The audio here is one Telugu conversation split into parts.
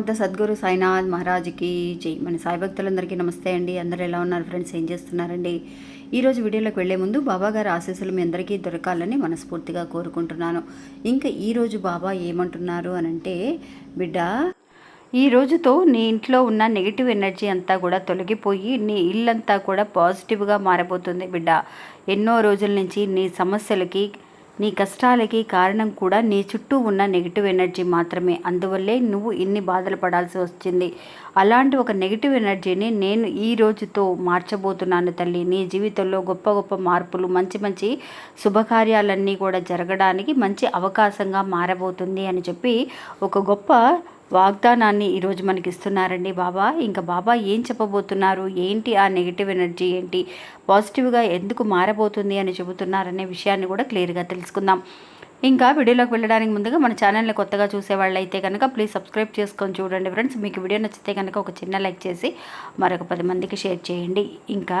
సమర్థ సద్గురు సాయినాథ్ మహారాజ్కి జై. మన సాయి భక్తులందరికీ నమస్తే అండి. అందరూ ఎలా ఉన్నారు? ఫ్రెండ్స్ ఏం చేస్తున్నారండి? ఈరోజు వీడియోలోకి వెళ్ళే ముందు బాబా గారి ఆశీస్సులు మీ అందరికీ దొరకాలని మనస్ఫూర్తిగా కోరుకుంటున్నాను. ఇంకా ఈరోజు బాబా ఏమంటున్నారు అని అంటే బిడ్డ ఈ రోజుతో నీ ఇంట్లో ఉన్న నెగిటివ్ ఎనర్జీ అంతా కూడా తొలగిపోయి నీ ఇల్లంతా కూడా పాజిటివ్గా మారబోతుంది బిడ్డ. ఎన్నో రోజుల నుంచి నీ సమస్యలకి నీ కష్టాలకి కారణం కూడా నీ చుట్టూ ఉన్న నెగిటివ్ ఎనర్జీ మాత్రమే. అందువల్లే నువ్వు ఇన్ని బాధలు పడాల్సి వచ్చింది. అలాంటి ఒక నెగిటివ్ ఎనర్జీని నేను ఈ రోజుతో మార్చబోతున్నాను తల్లి. నీ జీవితంలో గొప్ప గొప్ప మార్పులు మంచి మంచి శుభకార్యాలన్నీ కూడా జరగడానికి మంచి అవకాశంగా మారబోతుంది అని చెప్పి ఒక గొప్ప వాగ్దానాన్ని ఈరోజు మనకి ఇస్తున్నారండి బాబా. ఇంకా బాబా ఏం చెప్పబోతున్నారు? ఏంటి ఆ నెగిటివ్ ఎనర్జీ ఏంటి? పాజిటివ్గా ఎందుకు మారబోతుంది అని చెబుతున్నారనే విషయాన్ని కూడా క్లియర్గా తెలుసుకుందాం. ఇంకా వీడియోలోకి వెళ్ళడానికి ముందుగా మన ఛానల్ని కొత్తగా చూసేవాళ్ళైతే అయితే కనుక ప్లీజ్ సబ్స్క్రైబ్ చేసుకొని చూడండి ఫ్రెండ్స్. మీకు వీడియో నచ్చితే కనుక ఒక చిన్న లైక్ చేసి మరొక పది మందికి షేర్ చేయండి. ఇంకా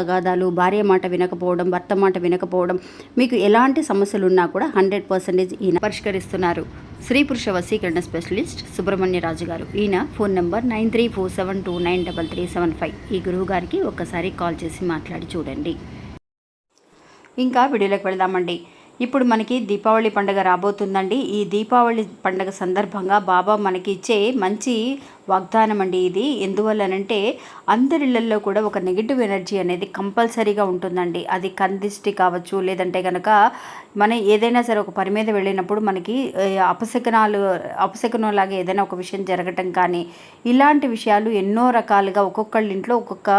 తగాదాలు భార్య మాట వినకపోవడం భర్త మాట వినకపోవడం మీకు ఎలాంటి సమస్యలు ఉన్నా కూడా హండ్రెడ్ పర్సెంటేజ్ ఈయన పరిష్కరిస్తున్నారు. స్త్రీ పురుష వశీకరణ స్పెషలిస్ట్ సుబ్రహ్మణ్య రాజు గారు. ఈయన phone number nine three four seven two nine double three seven five. ఈ గురువు గారికి ఒక్కసారి కాల్ చేసి మాట్లాడి చూడండి. ఇంకా వీడియోలోకి వెళదామండి. ఇప్పుడు మనకి దీపావళి పండుగ రాబోతుందండి. ఈ దీపావళి పండుగ సందర్భంగా బాబా మనకి ఇచ్చే మంచి వాగ్దానం అండి ఇది. ఎందువల్లనంటే అందరిళ్ళలో కూడా ఒక నెగిటివ్ ఎనర్జీ అనేది కంపల్సరీగా ఉంటుందండి. అది కందిష్టి కావచ్చు లేదంటే కనుక మనం ఏదైనా సరే ఒక పని మీద వెళ్ళినప్పుడు మనకి అపశకనాలు అపశకనం లాగా ఏదైనా ఒక విషయం జరగటం కానీ ఇలాంటి విషయాలు ఎన్నో రకాలుగా ఒక్కొక్కళ్ళ ఇంట్లో ఒక్కొక్క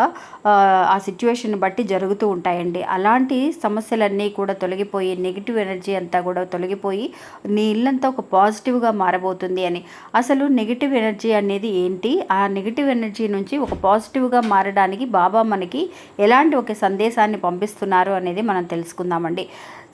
ఆ సిచ్యువేషన్ బట్టి జరుగుతూ ఉంటాయండి. అలాంటి సమస్యలన్నీ కూడా తొలగిపోయి నెగిటివ్ ఎనర్జీ అంతా కూడా తొలగిపోయి నీ ఇల్లంతా ఒక పాజిటివ్గా మారబోతుంది అని. అసలు నెగిటివ్ ఎనర్జీ అనేది ఏంటి? ఆ నెగిటివ్ ఎనర్జీ నుంచి ఒక పాజిటివ్గా మారడానికి బాబా మనకి ఎలాంటి ఒక సందేశాన్ని పంపిస్తున్నారు అనేది మనం తెలుసుకుందామండి.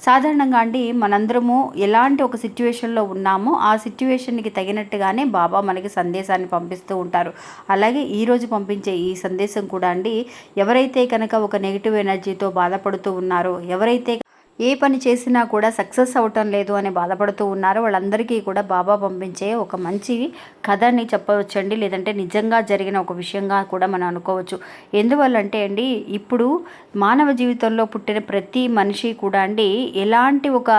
సాధారణంగా అండి మనందరము ఎలాంటి ఒక సిచ్యువేషన్లో ఉన్నామో ఆ సిచ్యువేషన్కి తగినట్టుగానే బాబా మనకి సందేశాన్ని పంపిస్తూ ఉంటారు. అలాగే ఈరోజు పంపించే ఈ సందేశం కూడా అండి ఎవరైతే కనుక ఒక నెగిటివ్ ఎనర్జీతో బాధపడుతూ ఉన్నారో ఎవరైతే ఏ పని చేసినా కూడా సక్సెస్ అవటం లేదు అని బాధపడుతూ ఉన్నారో. వాళ్ళందరికీ కూడా బాబా పంపించే ఒక మంచి కథని చెప్పవచ్చండి. లేదంటే నిజంగా జరిగిన ఒక విషయంగా కూడా మనం అనుకోవచ్చు. ఎందువల్లంటే అండి ఇప్పుడు మానవ జీవితంలో పుట్టిన ప్రతి మనిషి కూడా అండి ఎలాంటి ఒక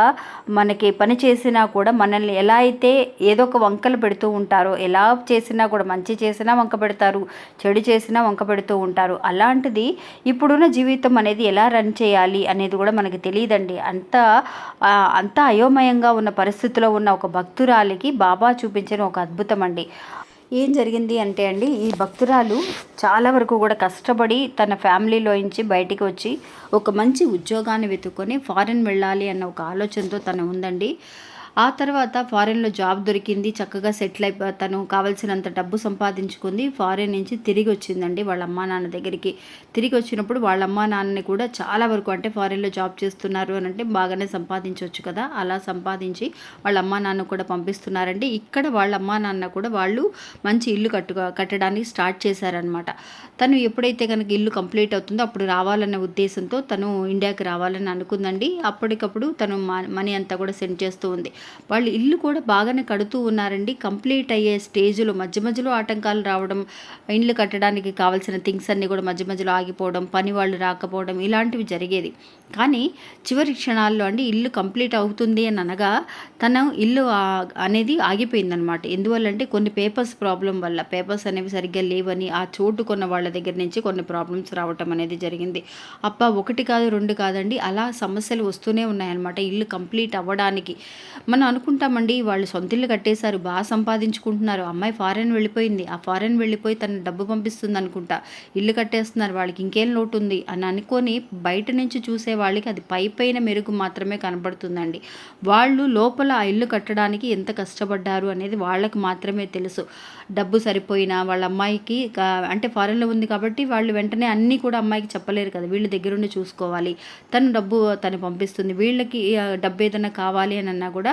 మనకి పని చేసినా కూడా మనల్ని ఎలా అయితే ఏదో ఒక వంకలు పెడుతూ ఉంటారో ఎలా చేసినా కూడా మంచి చేసినా వంక పెడతారు చెడు చేసినా వంక పెడుతూ ఉంటారు. అలాంటిది ఇప్పుడున్న జీవితం అనేది ఎలా రన్ చేయాలి అనేది కూడా మనకి తెలియదండి. చూడండి. అంత అంత అయోమయంగా ఉన్న పరిస్థితిలో ఉన్న ఒక భక్తురాలికి బాబా చూపించిన ఒక అద్భుతం అండి ఏం జరిగింది అంటే అండి ఈ భక్తురాలు చాలా వరకు కూడా కష్టపడి తన ఫ్యామిలీలో నుంచి బయటికి వచ్చి ఒక మంచి ఉద్యోగాన్ని వెతుక్కొని ఫారిన్ వెళ్ళాలి అన్న ఒక ఆలోచనతో తను ఉందండి. ఆ తర్వాత ఫారెన్లో జాబ్ దొరికింది చక్కగా సెటిల్ అయిపో తను కావాల్సినంత డబ్బు సంపాదించుకుంది. ఫారెన్ నుంచి తిరిగి వచ్చిందండి వాళ్ళ అమ్మా నాన్న దగ్గరికి. తిరిగి వచ్చినప్పుడు వాళ్ళ అమ్మా నాన్నని కూడా చాలా వరకు అంటే ఫారెన్లో జాబ్ చేస్తున్నారు అని అంటే బాగానే సంపాదించవచ్చు కదా అలా సంపాదించి వాళ్ళ అమ్మా నాన్న కూడా పంపిస్తున్నారండి. ఇక్కడ వాళ్ళ అమ్మా నాన్న కూడా వాళ్ళు మంచి ఇల్లు కట్టు కట్టడానికి స్టార్ట్ చేశారనమాట తను ఎప్పుడైతే కనుక ఇల్లు కంప్లీట్ అవుతుందో అప్పుడు రావాలనే ఉద్దేశంతో తను ఇండియాకి రావాలని అనుకుందండి. అప్పటికప్పుడు తను మనీ అంతా కూడా సెండ్ చేస్తూ ఉంది. వాళ్ళు ఇల్లు కూడా బాగానే కడుతూ ఉన్నారండి. కంప్లీట్ అయ్యే స్టేజ్లో మధ్య మధ్యలో ఆటంకాలు రావడం ఇండ్లు కట్టడానికి కావాల్సిన థింగ్స్ అన్నీ కూడా మధ్య మధ్యలో ఆగిపోవడం పని వాళ్ళు రాకపోవడం ఇలాంటివి జరిగేది. కానీ చివరి క్షణాల్లో అండి ఇల్లు కంప్లీట్ అవుతుంది అని అనగా తన ఇల్లు అనేది ఆగిపోయిందనమాట. ఎందువల్లంటే కొన్ని పేపర్స్ ప్రాబ్లం వల్ల పేపర్స్ అనేవి సరిగ్గా లేవని ఆ చోటు కొన్న వాళ్ళ దగ్గర నుంచి కొన్ని ప్రాబ్లమ్స్ రావటం అనేది జరిగింది. అప్ప ఒకటి కాదు రెండు కాదండి. అలా సమస్యలు వస్తూనే ఉన్నాయన్నమాట ఇల్లు కంప్లీట్ అవ్వడానికి. మనం అనుకుంటామండి వాళ్ళు సొంత ఇల్లు కట్టేశారు బాగా సంపాదించుకుంటున్నారు అమ్మాయి ఫారెన్ వెళ్ళిపోయింది ఆ ఫారెన్ వెళ్ళిపోయి తన డబ్బు పంపిస్తుంది అనుకుంటా ఇల్లు కట్టేస్తున్నారు వాళ్ళకి ఇంకేం లోటు ఉంది అని అనుకొని బయట నుంచి చూసే వాళ్ళకి అది పై పైన మెరుగు మాత్రమే కనబడుతుందండి. వాళ్ళు లోపల ఆ ఇల్లు కట్టడానికి ఎంత కష్టపడ్డారు అనేది వాళ్ళకి మాత్రమే తెలుసు. డబ్బు సరిపోయినా వాళ్ళ అమ్మాయికి అంటే ఫారెన్లో ఉంది కాబట్టి వాళ్ళు వెంటనే అన్నీ కూడా అమ్మాయికి చెప్పలేరు కదా వీళ్ళ దగ్గరుండి చూసుకోవాలి తను డబ్బు తను పంపిస్తుంది వీళ్ళకి డబ్బు ఏదైనా కావాలి అని అన్నా కూడా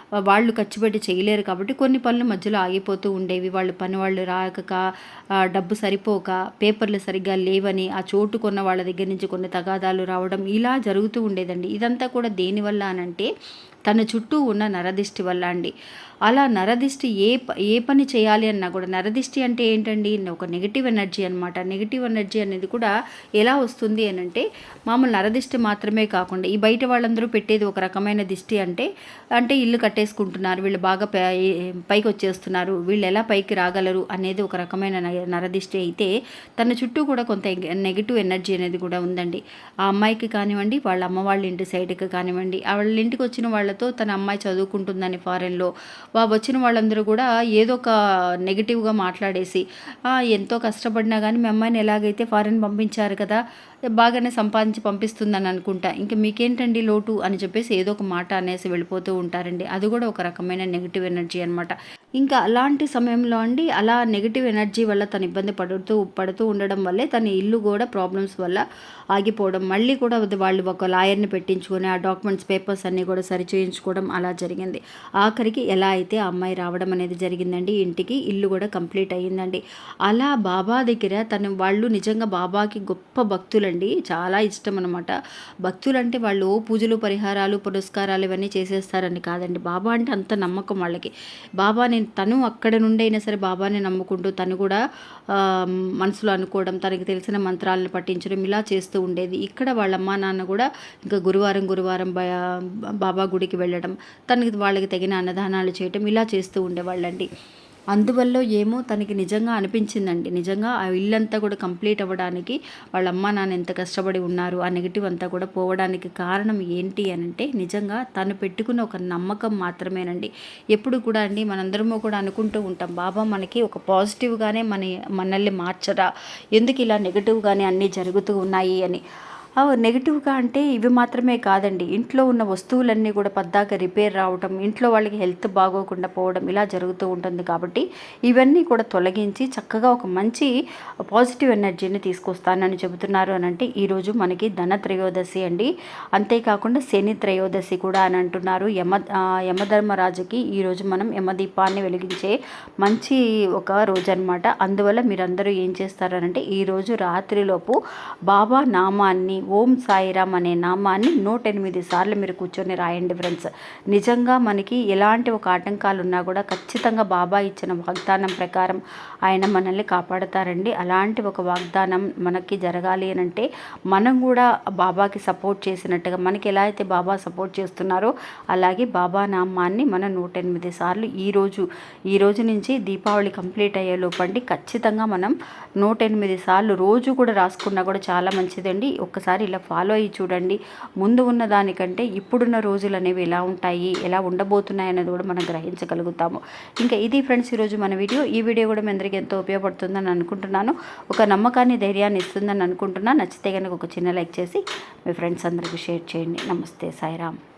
వాళ్ళు ఖర్చు పెట్టి చేయలేరు కాబట్టి కొన్ని పనులు మధ్యలో ఆగిపోతూ ఉండేవి. వాళ్ళు పని వాళ్ళు రాక డబ్బు సరిపోక పేపర్లు సరిగ్గా లేవని ఆ చోటు కొన్న వాళ్ళ దగ్గర నుంచి కొన్ని తగాదాలు రావడం ఇలా జరుగుతూ ఉండేదండి. ఇదంతా కూడా దేనివల్ల అనంటే తన చుట్టూ ఉన్న నరదిష్టి వల్ల అండి. అలా నరదిష్టి ఏ ప- ఏ పని చేయాలి అన్నా కూడా నరదిష్టి అంటే ఏంటండి? ఒక నెగిటివ్ ఎనర్జీ అనమాట నెగిటివ్ ఎనర్జీ అనేది కూడా ఎలా వస్తుంది అని అంటే మామూలు నరదిష్టి మాత్రమే కాకుండా ఈ బయట వాళ్ళందరూ పెట్టేది ఒక రకమైన దిష్టి అంటే అంటే ఇల్లు కట్టే పట్టేసుకుంటున్నారు. వీళ్ళు బాగా పై పైకి వచ్చేస్తున్నారు. వీళ్ళు ఎలా పైకి రాగలరు అనేది ఒక రకమైన నరదిష్టి అయితే తన చుట్టూ కూడా కొంత నెగిటివ్ ఎనర్జీ అనేది కూడా ఉందండి. ఆ అమ్మాయికి కానివ్వండి వాళ్ళ అమ్మ వాళ్ళ ఇంటి సైడ్కి కానివ్వండి వాళ్ళ ఇంటికి వచ్చిన వాళ్ళతో తన అమ్మాయి చదువుకుంటుందని ఫారెన్లో వా వచ్చిన వాళ్ళందరూ కూడా ఏదో ఒక నెగిటివ్గా మాట్లాడేసి ఎంతో కష్టపడినా కానీ మీ అమ్మాయిని ఎలాగైతే ఫారెన్ పంపించారు కదా బాగానే సంపాదించి పంపిస్తుందని అనుకుంటా. ఇంకా మీకేంటండి లోటు? అని చెప్పేసి ఏదో ఒక మాట అనేసి వెళ్ళిపోతూ ఉంటారండి. అది కూడా ఒక రకమైన నెగిటివ్ ఎనర్జీ అనమాట ఇంకా అలాంటి సమయంలో అండి అలా నెగిటివ్ ఎనర్జీ వల్ల తను ఇబ్బంది పడుతూ పడుతూ ఉండడం వల్లే తన ఇల్లు కూడా ప్రాబ్లమ్స్ వల్ల ఆగిపోవడం. మళ్ళీ కూడా వాళ్ళు ఒక లాయర్ని పెట్టించుకొని ఆ డాక్యుమెంట్స్ పేపర్స్ అన్నీ కూడా సరిచేయించుకోవడం అలా జరిగింది. ఆఖరికి ఎలా అయితే ఆ అమ్మాయి రావడం అనేది జరిగిందండి ఇంటికి ఇల్లు కూడా కంప్లీట్ అయ్యిందండి. అలా బాబా దగ్గర తను వాళ్ళు నిజంగా బాబాకి గొప్ప భక్తులండి. చాలా ఇష్టం అనమాట భక్తులంటే వాళ్ళు పూజలు పరిహారాలు పురస్కారాలు ఇవన్నీ చేసేస్తారని కాదండి. బాబా బాబా అంటే అంత నమ్మకం వాళ్ళకి. బాబా నేను తను అక్కడ నుండి అయినా సరే బాబాని నమ్ముకుంటూ తను కూడా మనసులో అనుకోవడం తనకి తెలిసిన మంత్రాలను పట్టించడం ఇలా చేస్తూ ఉండేది. ఇక్కడ వాళ్ళ అమ్మా నాన్న కూడా ఇంకా గురువారం గురువారం బా- బాబా గుడికి వెళ్ళడం తనకి వాళ్ళకి తగిన అన్నదానాలు చేయటం ఇలా చేస్తూ ఉండేవాళ్ళండి. అందువల్ల ఏమో తనకి నిజంగా అనిపించిందండి. నిజంగా ఆ ఇల్లంతా కూడా కంప్లీట్ అవ్వడానికి వాళ్ళ అమ్మ నాన్న ఎంత కష్టపడి ఉన్నారు ఆ నెగిటివ్ అంతా కూడా పోవడానికి కారణం ఏంటి అని అంటే నిజంగా తను పెట్టుకున్న ఒక నమ్మకం మాత్రమేనండి. ఎప్పుడు కూడా అండి మనందరము కూడా అనుకుంటూ ఉంటాం బాబా మనకి ఒక పాజిటివ్గానే మన మనల్ని మార్చరా? ఎందుకు ఇలా నెగిటివ్గానే అన్నీ జరుగుతూ ఉన్నాయి? అని. నెగిటివ్గా అంటే ఇవి మాత్రమే కాదండి. ఇంట్లో ఉన్న వస్తువులన్నీ కూడా పద్దాక రిపేర్ రావటం ఇంట్లో వాళ్ళకి హెల్త్ బాగోకుండా పోవడం ఇలా జరుగుతూ ఉంటుంది కాబట్టి ఇవన్నీ కూడా తొలగించి చక్కగా ఒక మంచి పాజిటివ్ ఎనర్జీని తీసుకొస్తానని చెబుతున్నారు అని అంటే ఈరోజు మనకి ధన త్రయోదశి అండి. అంతేకాకుండా శని త్రయోదశి కూడా అని అంటున్నారు. యమ యమధర్మరాజుకి ఈరోజు మనం యమదీపాన్ని వెలిగించే మంచి ఒక రోజు అనమాట అందువల్ల మీరందరూ ఏం చేస్తారనంటే ఈరోజు రాత్రిలోపు బాబా నామాన్ని ఓం సాయిరామ్ అనే నామాన్ని నూట ఎనిమిది సార్లు మీరు కూర్చొని రాయండి ఫ్రెండ్స్. నిజంగా మనకి ఎలాంటి ఒక ఆటంకాలు ఉన్నా కూడా ఖచ్చితంగా బాబా ఇచ్చిన వాగ్దానం ప్రకారం ఆయన మనల్ని కాపాడతారండి. అలాంటి ఒక వాగ్దానం మనకి జరగాలి అని అంటే మనం కూడా బాబాకి సపోర్ట్ చేసినట్టుగా మనకి ఎలా అయితే బాబా సపోర్ట్ చేస్తున్నారో అలాగే బాబా నామాన్ని మనం నూట ఎనిమిది సార్లు ఈరోజు ఈ రోజు నుంచి దీపావళి కంప్లీట్ అయ్యే లోపండి. ఖచ్చితంగా మనం నూట ఎనిమిది సార్లు రోజు కూడా రాసుకున్నా కూడా చాలా మంచిదండి. ఒక్కసారి ఇలా ఫాలో అయ్యి చూడండి. ముందు ఉన్న దానికంటే ఇప్పుడున్న రోజులు అనేవి ఎలా ఉంటాయి ఎలా ఉండబోతున్నాయి అనేది కూడా మనం గ్రహించగలుగుతాము. ఇంకా ఇది ఫ్రెండ్స్ ఈరోజు మన వీడియో. ఈ వీడియో కూడా మీ అందరికీ ఎంతో ఉపయోగపడుతుందని అనుకుంటున్నాను. ఒక నమ్మకాన్ని ధైర్యాన్ని ఇస్తుందని అనుకుంటున్నా. నచ్చితే కనుక ఒక చిన్న లైక్ చేసి మీ ఫ్రెండ్స్ అందరికీ షేర్ చేయండి. నమస్తే సాయిరామ్.